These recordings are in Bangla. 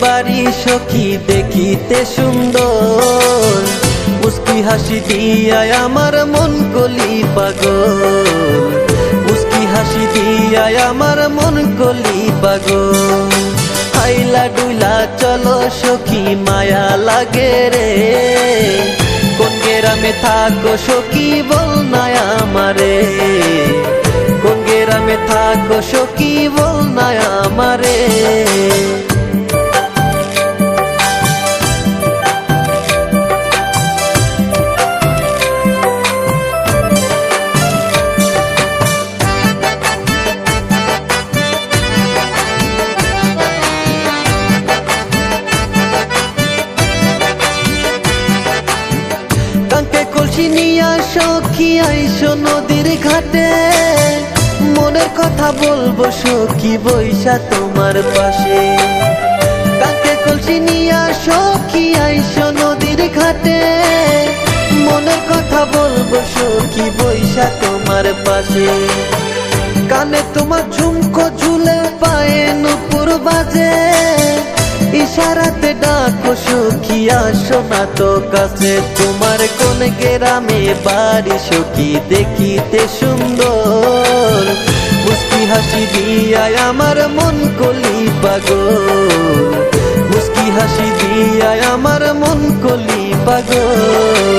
বাড়ি সখী দেখিতে সুন্দর। মুস্কি হাসি দিয়ায় আমার মন কলি পাগল। মুস্কি হাসি দিয়ায় আমার মন কলি পাগল। হাইলা ডুইলা, চলো সখী, মায়া লাগে রে। কোন গেরামে থাকো সখী, বল না আমারে। কোন গেরামে থাকো সখী, বল না আমারে। কাঙ্কে কলসি নিয়া সখী আইসো নদীর ঘাটে? মনের কথা বলব, সখী বৈশা তোমার পাশে। কাঙ্কে কলসি নিয়া সখী আইসো নদীর ঘাটে? মনের কথা বলব, সখী বৈশা তোমার পাশে। কানে তোমার ঝুমকো ঝুলে পায়ে নুপুর বাজে। ইশারাতে ডাকো, সখী আসো না তো কাছে। তোমার কোন গেরামে বাড়ি সখী দেখিতে সুন্দর। মুস্কি হাসি দিয়ায় আমার মন কলি পাগল। মুস্কি হাসি দিয়ায় আমার মন কলি পাগল।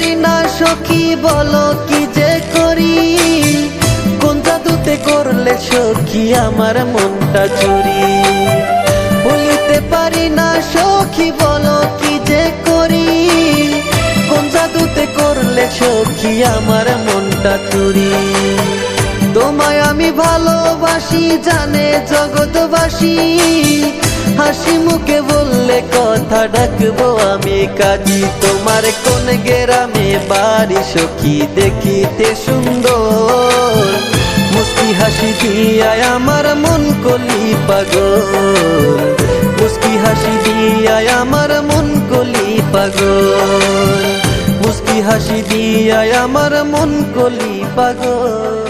পারি না সখী, বলো কি যে করি? কোন জাদুতে করলে সখী আমার মনটা চুরি? ভুলিতে পারি না সখী, বলো কি যে করি? কোন জাদুতে করলে সখী আমার মনটা চুরি? তোমায় আমি ভালোবাসি, জানে জগৎবাসী। হাসি মুখে বললে কথা ডাকবো আমি কাজী তোমার কোন গেরামে বাড়ি সখী দেখিতে সুন্দর। মুস্কি হাসি দিয়ায় আমার মন কলি পাগল। মুস্কি হাসি দিয়ায় আমার মন কলি পাগল। মুস্কি হাসি দিয়ায় আমার মন কলি পাগল।